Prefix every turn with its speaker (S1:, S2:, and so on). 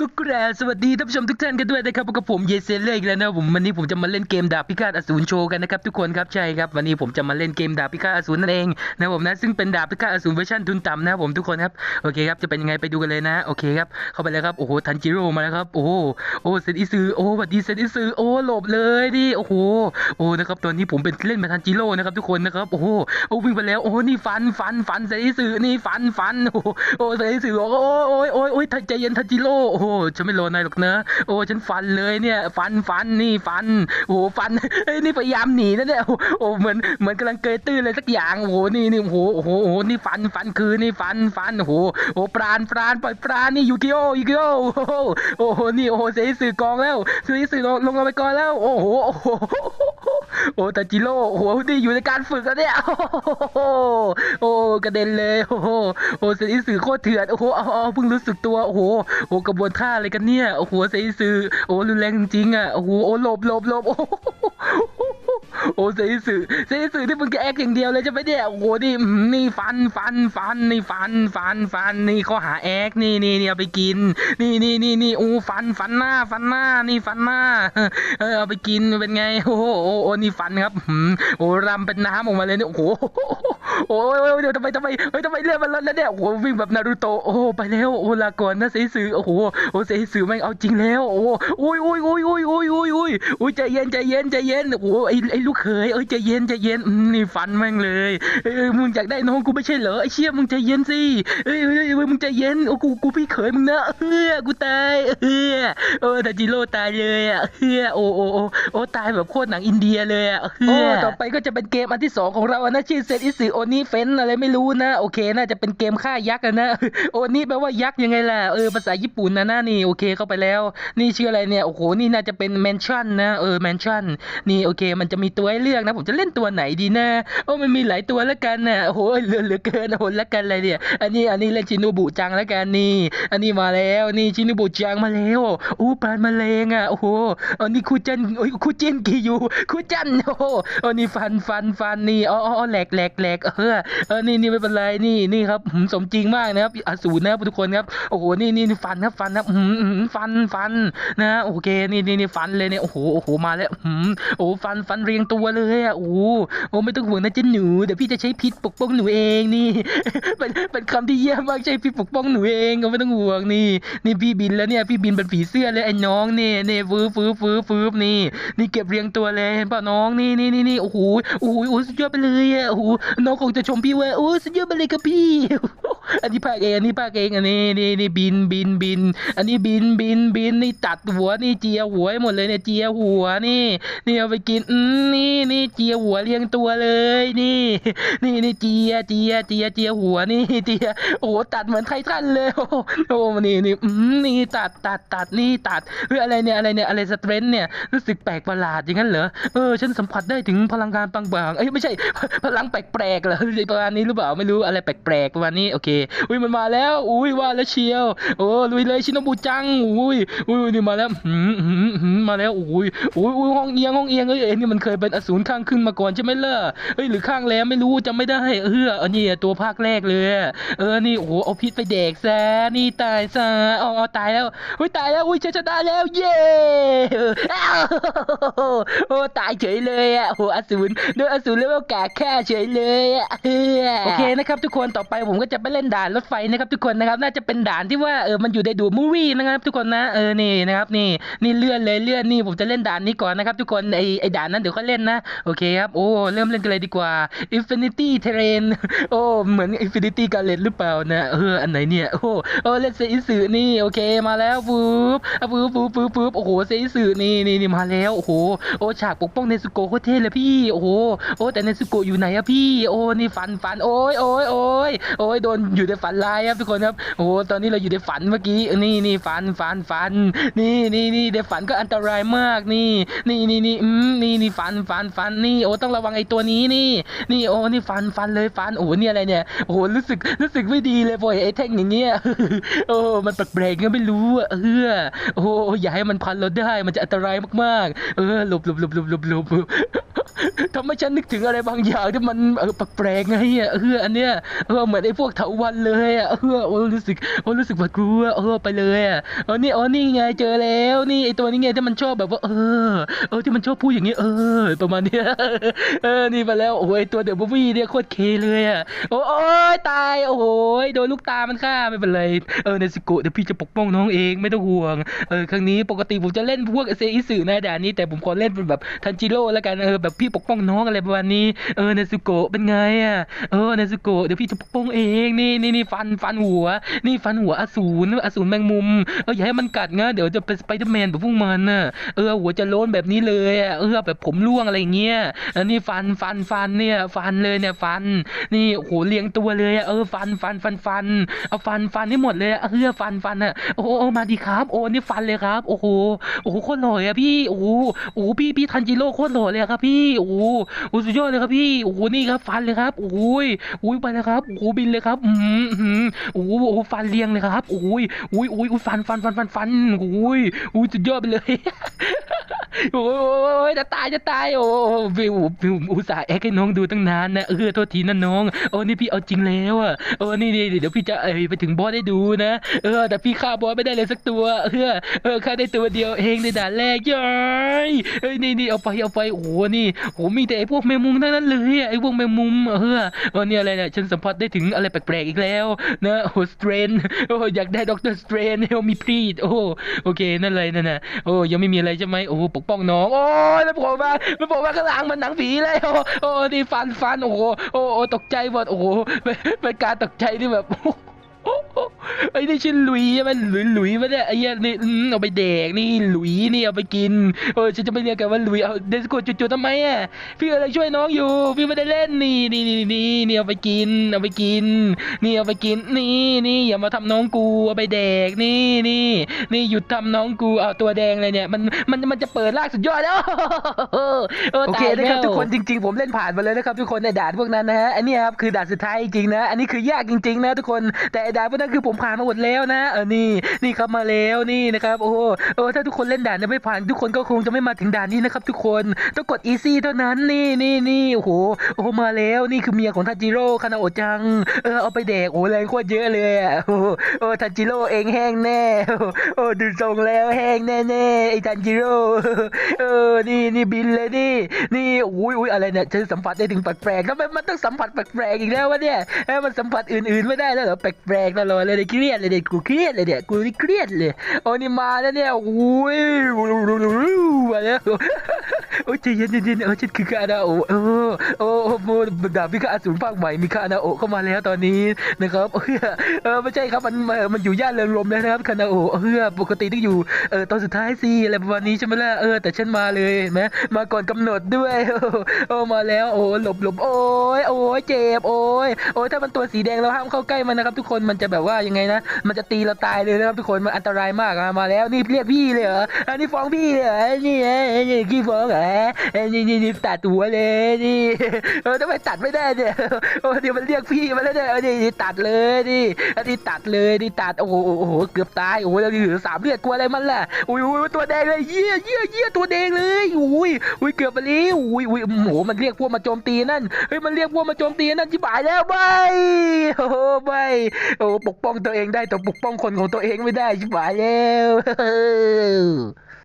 S1: ก็กราบสวัสดีท่านผู้ชมทุกท่านกันด้วยนะครับพบกับผมเยเซเลอร์อีกแล้วนะครับผมวันนี้ผมจะมาเล่นเกมดาบพิฆาตอสูรโชว์กันนะครับทุกคนครับใช่ครับวันนี้ผมจะมาเล่นเกมดาบพิฆาตอสูรนั่นเองนะผมนะซึ่งเป็นดาบพิฆาตอสูรเวอร์ชันทุนต่ำนะครับผมทุกคนครับโอเคครับจะเป็นยังไงไปดูกันเลยนะโอเคครับเข้าไปเลยครับโอ้โหทันจิโร่มาแล้วครับโอ้โหโอ้เซนอิซึโอ้สวัสดีเซนอิซึโอ้หลบเลยดิโอ้โหโอ้นะครับตอนนี้ผมเป็นเล่นมาทันจิโร่นะครับทุกคนนะครับโอ้โหโอ้วิ่งไปแล้วโอ้นี่ฟันฟันฟันเซนอิซึนี่ฟันฟันโอ้โหโอ้เซนอิซึโอ้โอ้ยโอ้ยโอ้ยใจเย็นทันจิโร่โอ้โหฉันไม่รอนายหรอกเนะโอ้ฉันฟันเลยเนี่ย ฟันฟันนี่ฟันโอ้ฟันเอ้ยนี่พยายามหนีนะเนี่ยโอ้เหมือนเหมือนกำลังเกยตื้นเลยสักอย่างโอ้โหนี่นี่โอ้โหโอ้โหนี่ฟันฟันคือนี่ฟันฟันโอ้โหโอ้ปราณปราณปล่อยปราณนี่ยูกิโอยูกิโอโอ้โหโอ้โหนี่โอ้โหเสียสื่อกองแล้วเสียสื่อลงลงไปก่อนแล้ว โอ้โหโอ้โห โอ้แต่จิโร่โอ้โหนี่อยู่ในการฝึกแล้วเนี่ย โอ้โหโอ้กระเด็นเลยโอ้โหโอ้เซนิสือโคตรเถื่อนโอ้โหเอาเอาเพิ่งรู้สึกตัวโอ้โหโอ้กระบวนท่าอะไรกันเนี่ยโอ้โหเซนิสือโอ้รุนแรงจริงอะโอ้โหโอ้หลบหลบหลบโอ้ โอ้เสียสือเสียสื่อที่มึงจแอคอย่างเดียวเลยจะไม่ได้โอ้โหนี่นี่ฟันฟันฟันนี่ฟันฟันฟันนี่เขาหาแอคนี่นี่เนี่เอาไปกิน นี่นี่นี่นี่โอ้ฟันฟันหน้าฟันหน้านี่ฟันหน้าเออเอาไปกินเป็นไงโอ้โหโอ้นี่ฟันครับโอ้รำเป็นน้ำออกมาเลยเนี่ยโอ้โหโอ้ยเดี๋ยวทำไมทำไมเฮ้ยทำไมเลือดมันลดแล้วเนี่ยโอ้วิ่งแบบนารูโตโอ้ไปแล้วโอ้ลาก่อนนะเสียสือโอ้โหโอ้เสียสือแม่งเอาจริงแล้วโอ้โอ้ยโอ้ยโอ้ยโอ้ยโอ้ยโอ้ยโอ้ยใจเย็นใจเย็นใจเย็นโอ้ไอไอลูกเขยเอ้ยใจเย็นใจเย็นนี่ฟันแม่งเลยเอ้ยมึงอยากได้น้องกูไม่ใช่เหรอไอ้เชี่ยมึงใจเย็นสิเอ้ยเอ้ยเอ้ยมึงใจเย็นโอ้กูกูพี่เขยมึงนะเฮ้ยกูตายเฮ้ยโอ้ทาจิโร่ตายเลยอะเฮ้ยโอ้โอ้โอ้โอ้ตายแบบโคตรหนังอินเดียเลยอะเฮ้ยต่อไปก็จะเป็นเกมอันที่สองของเราอนะชื่อเซตอิสึโอนิเฟนอะไรไม่รู้นะโอเคน่าจะเป็นเกมฆ่ายักษ์นะโอนี่แปลว่ายักษ์ยังไงล่ะเออภาษาญี่ปุ่นนะนะนี่โอเคเข้าไปแล้ว นี่ชื่ออะไรเนี่ยโอ้โหนี่น่าจะเป็นแมนชั่นนะเออแมนชั่นนี่โอเคมันจะมีตัวให้เลือกนะ ผมจะเล่นตัวไหนดีนะโอ้มันมีหลายตัวแล้วกันนะโอ้โหเหลือเหลือเกินโอ้โหแล้วกันอะไรเนี่ย อันนี้อันนี้เล่นชินูบุจังแล้วกันนี่ อันนี้มาแล้วนี่ชินูบุจังมาแล้วโอ้ปลานแมลงอะโอ้โหอันนี้คูจันโอ้ยคูเจนกีอยู่คูจันโอ้โหอันนี้ฟันฟันฟันนี่อ๋ออ๋อแหลกแหลกแหลกเออเออนี่นี่ไม่เป็นไรนี่นี่ครับหืมสมจริงมากนะครับอสูรนะครับทุกคนครับโอ้โหนี่นี่นี่ฟันครับฟันครับหืมหืมฟันฟันนะโอเคนี่นี่นี่ฟันเลยเนี่ยโอ้โหโอ้โหมาแล้วหืมโอ้ฟันฟันเรียงตัววเลยอะโอ้โหโอ้ไม่ต้องห่วงนะเจ้าหนูเดี๋ยวพี่จะใช้พิษปกป้องหนูเองนี่เป็นเป็นคำที่เยี่ยมมากใช้พิษปกป้องหนูเองก็ไม่ต้องห่วงนี่ นี่พี่บินแล้วเนี่ยพี่บินเป็นผีเสื้อเลยไอ้น้องเนี่ยเนี่ยฟื้ฟื้ฟื้ฟื้นี่ นี่เก็บเรียงตัวเลยเห็นป่ะน้องนี่นี่นี่นี่โอ้โหโอ้โหโอ้สุดยอดไปเลยอะโอ้โหน้องคงจะชมพี่ว่าโอ้สุดยอดไปเลยครับพี่อันนี้ภาคเองอันนี้ภาคเองอันนี้นี่นี่บินบินบิน อันนี้บินบินบินนี่ตัดหัวนี่เจียหัวให้หมดเลยเนี่ยเจียหัวนี่นี่เอาไปกินอืมนี่นี่เจียหัวเรียงตัวเลย นี่ นี่นี่เจียเจียเจียเจียหัวนี่เจียโอ้ตัดเหมือนไททันเลยโอ้โหนี่นี่อืมนี่ตัดตัดตัดนี่ตัดเฮ้ยอะไรเนี่ยอะไรเนี่ยอะไรสเตรนเนี่ยรู้สึกแปลกประหลาดอย่างนั้นเหรอเออฉันสัมผัสได้ถึงพลังงานบางๆเอ้ยไม่ใช่พลังแปลกๆเหรอประมาณนี้หรือเปล่าไม่รู้อะไรแปลกๆประมาณนี้โอเคอุ้ยมันมาแล้วอุ้ยว่าแล้วเชียว โอ้ลุยเลยชินบุจังอุ้ยอุ้ยนี่มาแล้วหืมหืมมมาแล้วอุ้ยอุ้ยอุ้ยห้องเอียงห้องเอียงเอ้ยเอ้ยนี่มันเคยเป็นอสูรข้างขึ้นมาก่อนใช่ไหมล่ะเอ้ยหรือข้างแล้วไม่รู้จำไม่ได้เอออันนี้ตัวภาคแรกเลยอะเออนี่โอ้โหเอาพิษไปแดกซะนี่ตายซะอ๋อตายแล้วอุ้ยตายแล้วอุ้ยฉันจะตายแล้วเย้อ้าวโอ้ตายเฉยเลยอะโอ้อสูรโดนอสูรเลเวลกาฆ่าเฉยเลยอะเออโอเคนะครับทุกคนต่อไปผมก็จะไปเล่นด่านรถไฟนะครับทุกคนนะครับน่าจะเป็นด่านที่ว่าเออมันอยู่ในดูมูวี่นะครับทุกคนนะเออนี่นะครับนี่นี่เลื่อนเลยเลื่อนนี่ผมจะเล่นด่านนี้ก่อนนะครับทุกคนไอไอด่านนั้นเดี๋ยวค่อยเล่นนะโอเคครับ โอ้ เริ่มเล่นกันเลยดีกว่า Infinity Terrain โอ้ เหมือน Infinity Gauntlet หรือเปล่านะ เออ อันไหนเนี่ย โอ้ โอ้ เล่นเซอิสึนี่ โอเค มาแล้วฟูบอะฟูบฟูบฟูบฟูบโอ้โห เซอิสึนี่นี่นี่มาแล้ว โอ้โห โอ้ ฉากปกป้องเนซุโกโคตรเท่เลยพี่ โอ้โห โอ้ แต่เนซุโกอยู่ไหนอะพี่ โอ้ นี่ฟันฟัน โอ้ยโอ้ยโอ้ยโอ้ยโดนอยู่ในฝันลายครับทุกคนครับ โอ้ ตอนนี้เราอยู่ในฝันเมื่อกี้ นี่นี่ฟันฟันฟัน นี่นี่นี่ในฝันก็อันตรายมาก นี่ นี่นี่นี่อืมนี่นี่ฟันฟันนฟันนี่โอ้ต้องระวังไอ้ตัวนี้นี่ นี่โอ้นี่ฟันฟันเลยฟันโอ้เนี่ยอะไรเนี่ยโอ้รู้สึกรู้สึกไม่ดีเลยพอเห็นไอ้แท่งอย่างเงี้ยโอ้มันแปลกๆก็ไม่รู้อะเออโอ้อย่าให้มันพันเราได้มันจะอันตรายมากๆ เออหลบหลบหลบหลบหลบหลบทำให้ฉันนึกถึงอะไรบางอย่างที่มันเออแปลกๆไงอะเอออันเนี้ยเออเหมือนไอ้พวกเถาวันเลยอะเออโอ้รู้สึกโอ้รู้สึกหวากลัวเออไปเลยอะเออนี่อ๋อนี่ไงเจอแล้วนี่ไอ้ตัวนี้ไงที่มันชอบแบบว่าเออเออที่มันชอบพูดอย่างนี้เออประมาณเนี้ยเออนี่มาแล้วโอ้ยตัวเดอะบูวี่เนี่ยโคตรเคเลยอะโอ้ยตายโอ้โหยโดนลูกตามันฆ่าไม่เป็นไรเออเนสโกะเดี๋ยวพี่จะปกป้องน้องเองไม่ต้องห่วงเออครั้งนี้ปกติผมจะเล่นพวกเซอิสึนะด่านนี้แต่ผมขอเล่นเป็นแบบทันจิโร่แล้วกันเออแบบพี่ปกป้องน้องอะไรประมาณนี้เออเนสโกะเป็นไงอะเออเนสโกะเดี๋ยวพี่จะปกป้องเองนี่นี่นี่ฟันฟันหัว นี่ฟันหัวอสูรอสูรแมงมุมเอออย่าให้มันกัดนะเดี๋ยวจะเป็นสไปเดอร์แมนแบบพวกมันน่ะเออหัวจะโล้นแบบนี้เลยอะเออแบบผมร่วงอะไรเงี้ยอันนี้ฟันฟันฟันเนี่ย ฟันเลยเนี่ยฟัน นี่โอ้โหเรียงตัวเลยอะเออฟันฟันฟันฟันเอาฟันฟันให้หมดเลยอะเออฟันฟันอะโอ้โหโอ้มาดีครับโอ้นี่ฟันเลยครับ โอ้โหโอ้โหโคตรหล่ออะพี่โอ้โหโอ้โหพี่พี่ทันจิโร่โคตรหล่อเลยครับพี่โอ้โหอ้สุดยอดเลยครับพี่โอ้โหนี่ครับฟันเลยครับโอ้ยโอ้ยไปเลยครับโอ้โหบินเลยครับอืมอืมโอ้โหฟันเรียงเลยครับโอ้ยโอ้ยโอ้ยโอ้ยฟันฟันฟันฟันฟันโอ้ยโอ้ยสุดยอดไปเลย โอ้ยจะตายจะตายโอ้พี่พี่อุตส่าห์แอคให้น้องดูตั้งนานนะเออโทษทีนะน้องโอ้นี่พี่เอาจริงแล้วอะโอ้นี่นี่เดี๋ยวพี่จะเอ้ยไปถึงบอสได้ดูนะเออ แต่พี่ฆ่าบอสไม่ได้เลยสักตัว เออเออฆ่าได้ตัวเดียวเองในด่านแรกย้ายเอ้ยนี่นี่เอาไปเอาไปโอ้โหนี่โอ้มีแต่ไอ้พวกแมงมุมทั้งนั้นเลยอะไอ้พวกแมงมุมเออเออเนี่ยอะไรเนี่ยฉันสัมผัสได้ถึงอะไรแปลกๆอีกแล้วนะโอ้สเตรนโอ้อยากได้ด็อกเตอร์สเตรนโอ้มีพรีดโอ้โอเคนั่นเลยนั่นน่ะโอ้ยังไม่มีอะไรใช่ไหมโอ้ปกป้องน้อง โอ้ยแล้วผมมาแล้วผมมาข้างหลังมันหนังผีเลยโอ้โอ้นี่ฟันฟันโอ้โหโอ้โอ้ตกใจหมดโอ้โหเป็นเป็นการตกใจที่แบบ ไอ้นี่ชื่อหลุยใช่ไหมหลุยหลุยมาเนี่ยไอ้เหี้ยนี่อืมเอาไปแดกนี่หลุยนี่เอาไปกินเออฉันจะไม่เรียกกันว่าหลุยเอาเดสโกจุดๆทำไมอะพี่กำลังช่วยน้องอยู่ พี่ไม่ได้เล่นนี่นี่นี่นี่นี่เอาไปกิน เอาไปกิน นี่เอาไปกินนี่นี่อย่ามาทำน้องกูเอาไปแดกนี่นี่นี่หยุดทำน้องกูเอาตัวแดงเลยเนี่ยมันมันมันจะเปิดลากสุดยอดแล้วโอเคนะครับทุกคนจริง ๆ ผมเล่นผ่านมาเลยนะครับทุกคนในด่านพวกนั้นนะฮะอันนี้ครับคือด่านสุดท้ายจริงๆนะ อันนี้คือยากจริงๆนะทุกคนแต่ไอ้ด่านพวกนั้นคือผมผ่านมาหมดแล้วนะเออนี่นี่ครับมาแล้วนี่นะครับโอ้โหเออถ้าทุกคนเล่นด่านเนี่ยไม่ผ่าน ทุกคนก็คงจะไม่มาถึงด่านนี้นะครับทุกคนต้องกด easy เท่านั้นนี่นี่นี่โอ้โหโอ้โหมาแล้วนี่คือเมียของทันจิโร่คานาโอจังเออเอาไปแดกโอ้แรงโคตรเยอะเลยอะโอ้โอ้ทันจิโร่เองแห้งแน่โอ้โหโอ้ดูทรงแล้วแห้งแน่ๆไอ้ทันจิโร่เออนี่นี่บินเลยนี่นี่อุ้ยอุ้ยอะไรเนี่ยฉันสัมผัสได้ถึงแปลกๆแล้วมันมันต้องสัมผัสแปลกๆอีกแล้ววะเนี่ยเอ้ยมันสัมผัสอื่นๆไม่ได้แล้วเหรอแปลกๆตลอดเลยเครียดเลยเนี่ยกูเครียดเลยเนี่ยกูนี่เครียดเลยโอ้นี่มาแล้วเนี่ยอุ้ยมาแล้วโอ้ยใจเย็นๆๆเออฉันคือคานาโอเออโอ้โอ้โอ้ดาบพิฆาตอสูรภาคใหม่มีคานาโอเข้ามาแล้วตอนนี้นะครับเออไม่ใช่ครับมันมันอยู่ย่านเรืองลมแล้วนะครับคานาโอเออปกติต้องอยู่เออตอนสุดท้ายสิอะไรประมาณนี้ใช่ไหมล่ะเออแต่ฉันมาเลยเห็นไหมมาก่อนกำหนดด้วยโอ้โอ้มาแล้วโอ้หลบหลบโอ้ยโอ้ยเจ็บโอ้ยโอ้ยถ้ามันตัวสีแดงเราห้ามเข้าใกล้มันนะครับทุกคนมันจะแบบว่ายังไงนะ มันจะตีเราตายเลยนะครับทุกคน มันอันตรายมากมาแล้ว นี่เรียกพี่เลยเหรอ อันนี้ฟ้องพี่เลยเหรอ นี่ไงนี่ขี้ฟ้องเหรอเอ้นี่นี่นี่ตัดหัวเลย นี่ เออทำไมตัดไม่ได้เนี่ยโอ้เดี๋ยวมันเรียกพี่มาแล้วเนี่ยอานี่นี่ตัดเลยนี่อันนี้ตัดเลยนี่ตัด โอ้โหโอ้โห เกือบตาย โอ้โหแล้วนี่เหลือสามเลือดกลัวอะไรมันล่ะอุ้ยอุ้ยตัวแดงเลย เยี่ยเยี่ยเยี่ยตัวแดงเลย อุ้ยอุ้ยเกือบไปแล้วอุ้ยอุ้ยโอ้โห มันเรียกพวกมาโจมตีนั่น เฮ้ย มันเรียกพวกมาโจมตีนั่นจิบายแล้วไปโอ้โหไปโอ้ปกป้องเตัวเองได้แต่ปกป้องคนของตัวเองไม่ได้จิบหายแล้ว